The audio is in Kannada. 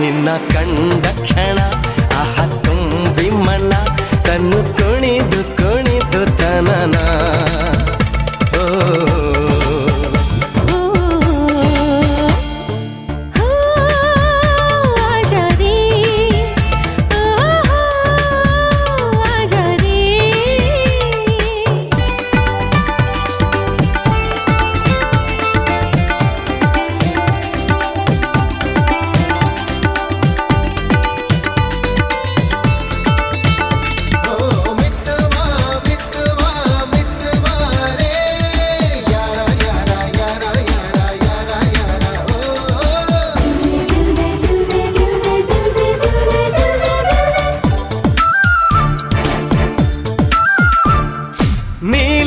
ನಿನ್ನ ಕಂಡ ಕ್ಷಣ. నీ